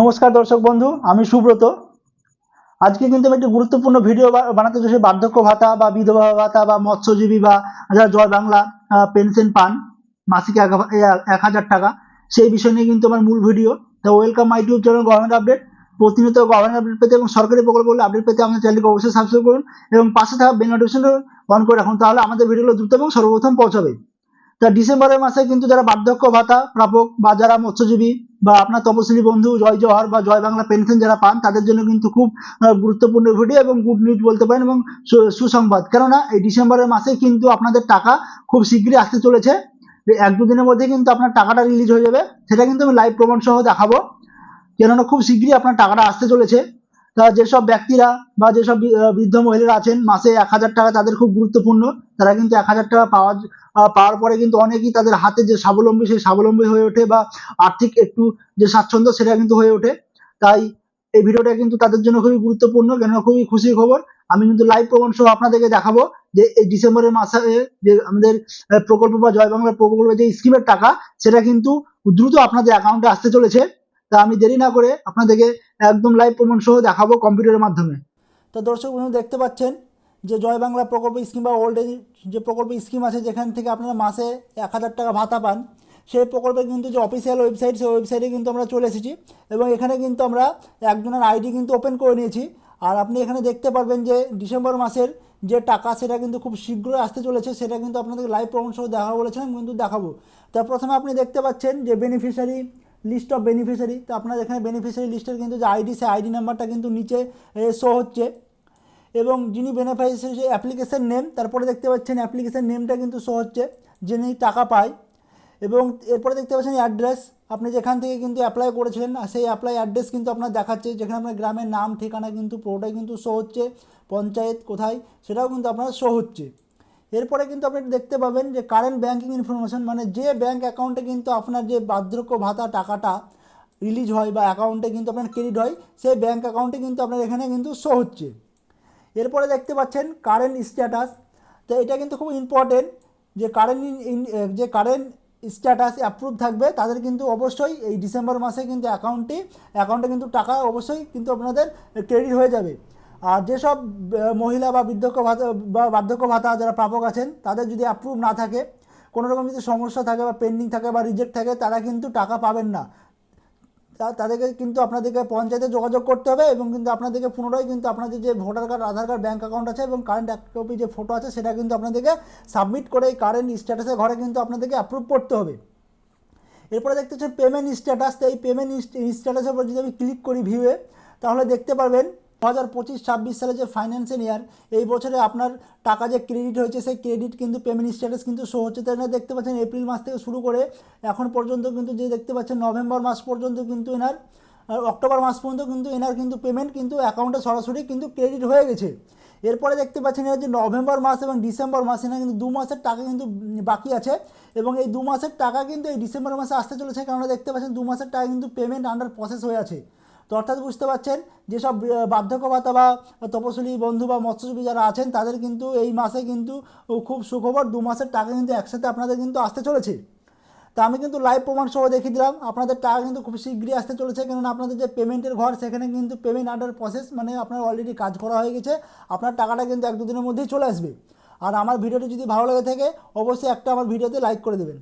নমস্কার দর্শক বন্ধু, আমি সুব্রত। আজকে কিন্তু আমি একটি গুরুত্বপূর্ণ ভিডিও বানাতে চলেছি, বার্ধক্য ভাতা বা বিধবা ভাতা বা মৎস্যজীবী বা যারা জয় বাংলা পেনশন পান, মাসিক এক হাজার টাকা, সেই বিষয় নিয়ে কিন্তু আমার মূল ভিডিও তো welcome my YouTube channel government update প্রতিনিয়ত গভর্নমেন্ট আপডেট পেতে এবং সরকারি প্রকল্পগুলো আপডেট পেতে আমাদের চ্যানেলকে অবশ্যই সাবস্ক্রাইব করুন এবং পাশে থাকা বেল নোটিফিকেশন অন করে রাখুন, তাহলে আমাদের ভিডিওগুলো দ্রুত এবং সর্বপ্রথম পৌঁছাবে। তা ডিসেম্বরের মাসে কিন্তু যারা বার্ধক্য ভাতা প্রাপক বা যারা মৎস্যজীবী বা আপনার তপশিলি বন্ধু, জয় জওহর বা জয় বাংলা পেনশন যারা পান, তাদের জন্য কিন্তু খুব গুরুত্বপূর্ণ ভিডিও এবং গুড নিউজ বলতে পারেন এবং সুসংবাদ। কেননা এই ডিসেম্বরের মাসে কিন্তু আপনাদের টাকা খুব শীঘ্রই আসতে চলেছে। এক দুদিনের মধ্যে কিন্তু আপনার টাকাটা রিলিজ হয়ে যাবে। সেটা কিন্তু আমি লাইভ প্রমাণ সহ দেখাবো। কেননা খুব শীঘ্রই আপনার টাকাটা আসতে চলেছে। যেসব ব্যক্তিরা বা যেসব বৃদ্ধ মহিলারা আছেন মাসে এক হাজার টাকা তাদের খুব গুরুত্বপূর্ণ। তারা কিন্তু এক হাজার টাকা পাওয়া আহ, পাওয়ার পরে কিন্তু অনেকেই তাদের হাতে যে স্বাবলম্বী সেই স্বাবলম্বী হয়ে ওঠে বা আর্থিক একটু যে স্বাচ্ছন্দ্য সেটা কিন্তু হয়ে ওঠে। তাই এই ভিডিওটা কিন্তু তাদের জন্য খুবই গুরুত্বপূর্ণ কেননা খুবই খুশির খবর। আমি কিন্তু লাইভ প্রমাণ সহ আপনাদেরকে দেখাবো যে এই ডিসেম্বরের মাসে যে আমাদের প্রকল্প বা জয় বাংলা প্রকল্পের যে স্কিমের টাকা সেটা কিন্তু দ্রুত আপনাদের অ্যাকাউন্টে আসতে চলেছে। তা আমি দেরি না করে আপনাদেরকে একদম লাইভ প্রমাণ সহ দেখাবো কম্পিউটারের মাধ্যমে। তো দর্শক বন্ধু, দেখতে পাচ্ছেন যে জয় বাংলা প্রকল্প স্কিম বা ওল্ড এজ যে প্রকল্প স্কিম আছে, যেখান থেকে আপনারা মাসে এক হাজার টাকা ভাতা পান, সেই প্রকল্পের কিন্তু যে অফিসিয়াল ওয়েবসাইট সেই ওয়েবসাইটে কিন্তু আমরা চলে এসেছি এবং এখানে কিন্তু আমরা একজনের আইডি কিন্তু ওপেন করে নিয়েছি। আর আপনি এখানে দেখতে পারবেন যে ডিসেম্বর মাসের যে টাকা, সেটা কিন্তু খুব শীঘ্রই আসতে চলেছে। সেটা কিন্তু আপনাদের লাইভ প্রমাণ সহ দেখাবো বলেছিলাম, কিন্তু দেখাবো। তা প্রথমে আপনি দেখতে পাচ্ছেন যে বেনিফিশিয়ারি লিস্ট অফ বেনিফিশিয়ারি তো আপনার এখানে বেনিফিশিয়ারি লিস্টের কিন্তু যে আইডি সেই আইডি নাম্বারটা কিন্তু নিচে শো হচ্ছে। এবং যিনি বেনিফিশিয়ারি অ্যাপ্লিকেশন নেম তারপরে দেখতে পাচ্ছেন অ্যাপ্লিকেশন নেমটা কিন্তু শো হচ্ছে, যিনি টাকা পায়। এবং এরপরে দেখতে পাচ্ছেন অ্যাড্রেস আপনি যেখান থেকে কিন্তু অ্যাপ্লাই করেছিলেন সেই অ্যাপ্লাই অ্যাড্রেস কিন্তু আপনার দেখাচ্ছে, যেখানে আপনার গ্রামের নাম, ঠিকানা কিন্তু, পুরোটাই কিন্তু শো হচ্ছে, পঞ্চায়েত কোথায়, সেটাও কিন্তু আপনার শো হচ্ছে। এরপরে কিন্তু আপনি দেখতে পাবেন যে কারেন্ট ব্যাঙ্কিং ইনফরমেশন মানে যে ব্যাঙ্ক অ্যাকাউন্টে কিন্তু আপনার যে বার্ধক্য ভাতা টাকাটা রিলিজ হয় বা অ্যাকাউন্টে কিন্তু আপনার ক্রেডিট হয়, সেই ব্যাঙ্ক অ্যাকাউন্টে কিন্তু আপনার এখানে কিন্তু শো হচ্ছে। এরপরে দেখতে পাচ্ছেন কারেন্ট স্ট্যাটাস তো এটা কিন্তু খুব ইম্পর্টেন্ট যে কারেন্ট ইন যে কারেন্ট স্ট্যাটাস অ্যাপ্রুভ থাকবে, তাদের কিন্তু অবশ্যই এই ডিসেম্বর মাসে কিন্তু অ্যাকাউন্টে অ্যাকাউন্টে কিন্তু টাকা অবশ্যই কিন্তু আপনাদের ক্রেডিট হয়ে যাবে। আর যেসব মহিলা বা বৃদ্ধক্য ভাতা, বা বার্ধক্য ভাতা যারা প্রাপক আছেন, তাদের যদি অ্যাপ্রুভ না থাকে, কোনো রকম যদি সমস্যা থাকে বা পেন্ডিং থাকে বা রিজেক্ট থাকে, তারা কিন্তু টাকা পাবেন না। তাদেরকে কিন্তু আপনাদেরকে পঞ্চায়েতে যোগাযোগ করতে হবে এবং কিন্তু আপনাদেরকে পুনরায় কিন্তু আপনাদের যে voter card, Aadhaar card bank account আছে এবং কারেন্ট এক কপি যে ফটো আছে, সেটা কিন্তু আপনাদেরকে সাবমিট করে এই কারেন্ট স্ট্যাটাসের ঘরে কিন্তু আপনাদেরকে অ্যাপ্রুভ করতে হবে। এরপরে দেখতে হচ্ছে পেমেন্ট স্ট্যাটাস তো এই পেমেন্ট স্ট্যাটাসের উপর যদি আমি ক্লিক করি ভিউয়ে তাহলে দেখতে পারবেন দু হাজার পঁচিশ ছাব্বিশ সালে যে ফাইন্যান্সিয়াল ইয়ার এই বছরে আপনার টাকা যে ক্রেডিট হয়েছে, সেই ক্রেডিট কিন্তু পেমেন্ট স্ট্যাটাস কিন্তু শো হচ্ছে। তাই না দেখতে পাচ্ছেন এপ্রিল মাস থেকে শুরু করে এখন পর্যন্ত কিন্তু যে দেখতে পাচ্ছেন নভেম্বর মাস পর্যন্ত কিন্তু এনার অক্টোবর মাস পর্যন্ত কিন্তু এনার কিন্তু পেমেন্ট কিন্তু অ্যাকাউন্টে সরাসরি কিন্তু ক্রেডিট হয়ে গেছে। এরপরে দেখতে পাচ্ছেন এর যে নভেম্বর মাস এবং ডিসেম্বর মাস এখানে কিন্তু দু মাসের টাকা কিন্তু বাকি আছে এবং এই দু মাসের টাকা কিন্তু এই ডিসেম্বর মাসে আসতে চলেছে। কারণ দেখতে পাচ্ছেন দু মাসের টাকা কিন্তু পেমেন্ট আন্ডার প্রসেস হয়ে আছে। তো অর্থাৎ বুঝতে পারছেন যেসব আহ, বার্ধক্য ভাতা বা তপশিলি বন্ধু বা মৎস্যজীবী যারা আছেন তাদের কিন্তু এই মাসে কিন্তু খুব সুখবর দু মাসের টাকা কিন্তু একসাথে আপনাদের কিন্তু আসতে চলেছে। তা আমি কিন্তু লাইভ প্রমাণ সহ দেখিয়ে দিলাম আপনাদের টাকা কিন্তু খুব শীঘ্রই আসতে চলেছে কেননা আপনাদের যে পেমেন্টের ঘর সেখানে কিন্তু পেমেন্ট আন্ডার প্রসেস মানে আপনার অলরেডি কাজ করা হয়ে গেছে আপনার টাকাটা কিন্তু এক দুদিনের মধ্যেই চলে আসবে। আর আমার ভিডিওটি যদি ভালো লেগে থাকে অবশ্যই একটা আমার ভিডিওতে লাইক করে দেবেন।